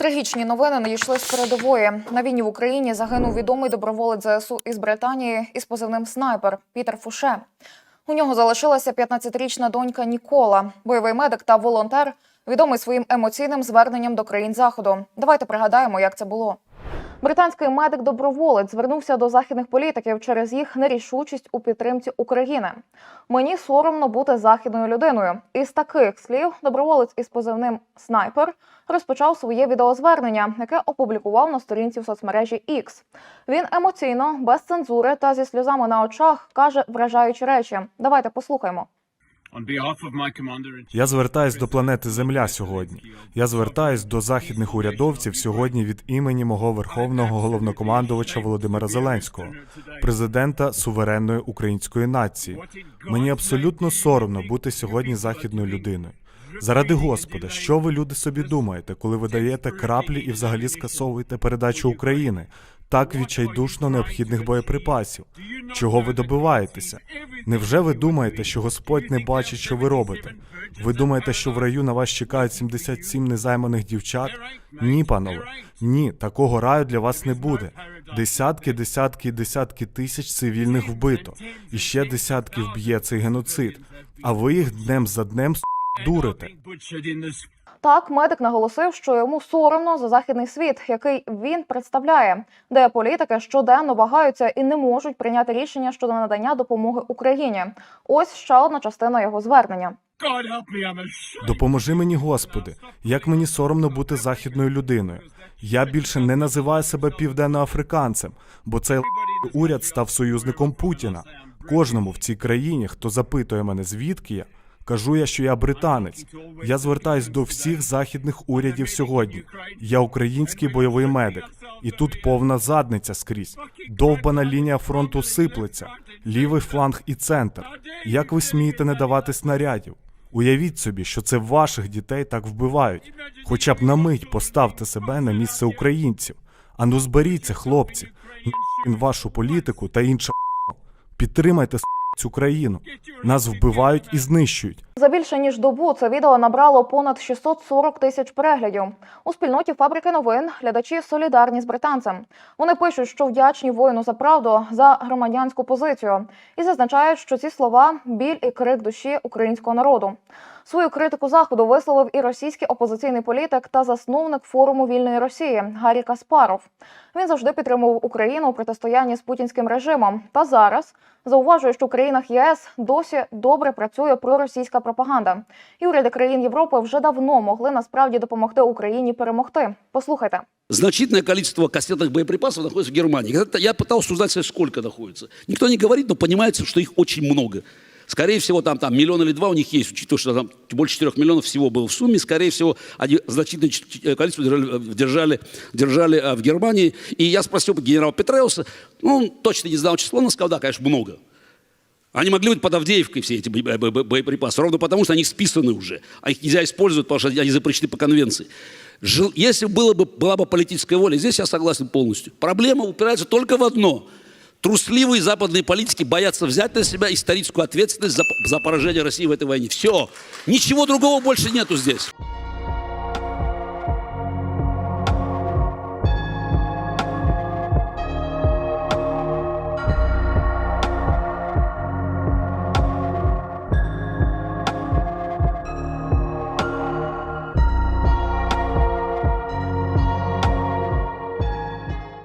Трагічні новини надійшли з передової. На війні в Україні загинув відомий доброволець ЗСУ із Британії із позивним снайпер Пітер Фуше. У нього залишилася 15-річна донька Нікола, бойовий медик та волонтер, відомий своїм емоційним зверненням до країн заходу. Давайте пригадаємо, як це було. Британський медик-доброволець звернувся до західних політиків через їх нерішучість у підтримці України. Мені соромно бути західною людиною. Із таких слів доброволець із позивним снайпер розпочав своє відеозвернення, яке опублікував на сторінці в соцмережі X. Він емоційно, без цензури та зі сльозами на очах каже вражаючі речі. Давайте послухаймо. Я звертаюсь до планети Земля сьогодні. Я звертаюсь до західних урядовців сьогодні від імені мого верховного головнокомандувача Володимира Зеленського, президента суверенної української нації. Мені абсолютно соромно бути сьогодні західною людиною. Заради Господа, що ви люди собі думаєте, коли ви даєте краплі і взагалі скасовуєте передачу України? Так відчайдушно необхідних боєприпасів. Чого ви добиваєтеся? Невже ви думаєте, що Господь не бачить, що ви робите? Ви думаєте, що в раю на вас чекають 77 незайманих дівчат? Ні, панове, ні, такого раю для вас не буде. Десятки, десятки і десятки тисяч цивільних вбито, і ще десятки вб'є цей геноцид. А ви їх днем за днем дурите. Так, медик наголосив, що йому соромно за західний світ, який він представляє, де політики щоденно вагаються і не можуть прийняти рішення щодо надання допомоги Україні. Ось ще одна частина його звернення. Допоможи мені, Господи, як мені соромно бути західною людиною. Я більше не називаю себе південноафриканцем, бо цей уряд став союзником Путіна. Кожному в цій країні, хто запитує мене, звідки я, кажу я, що я британець. Я звертаюсь до всіх західних урядів сьогодні. Я український бойовий медик, і тут повна задниця скрізь. Довбана лінія фронту сиплеться, лівий фланг і центр. Як ви смієте не давати снарядів? Уявіть собі, що це ваших дітей так вбивають. Хоча б на мить поставте себе на місце українців. Ану зберіться, хлопці, вашу політику та інше. Підтримайте цю країну. Нас вбивають і знищують. За більше ніж добу це відео набрало понад 640 тисяч переглядів. У спільноті фабрики новин глядачі солідарні з британцем. Вони пишуть, що вдячні воїну за правду за громадянську позицію і зазначають, що ці слова біль і крик душі українського народу. Свою критику заходу висловив і російський опозиційний політик та засновник форуму вільної Росії Гаррі Каспаров. Він завжди підтримував Україну у протистоянні з путінським режимом. Та зараз зауважує, що в країнах ЄС досі добре працює проросійська пропаганда. І уряди країн Європи вже давно могли насправді допомогти Україні перемогти. Послухайте. Значительное количество кассетных боеприпасов находится в Германии. Я пытался узнать, сколько находится. Никто не говорит, но понимается, что их очень много. Скорее всего, там, там миллион или два у них есть, учитывая, что там больше 4 миллионов всего было в сумме. Скорее всего, они значительное ч- количество держали, держали, держали а, в Германии. И я спросил генерала Петреуса, ну, он точно не знал число, но сказал, да, конечно, много. Они могли быть под Авдеевкой, все эти бо- бо- бо- боеприпасы, ровно потому, что они списаны уже, а их нельзя использовать, потому что они запрещены по конвенции. Если было бы, была бы политическая воля, здесь я согласен полностью. Проблема упирается только в одно. Трусливые западные политики боятся взять на себя историческую ответственность за, за поражение России в этой войне. Все. Ничего другого больше нету здесь.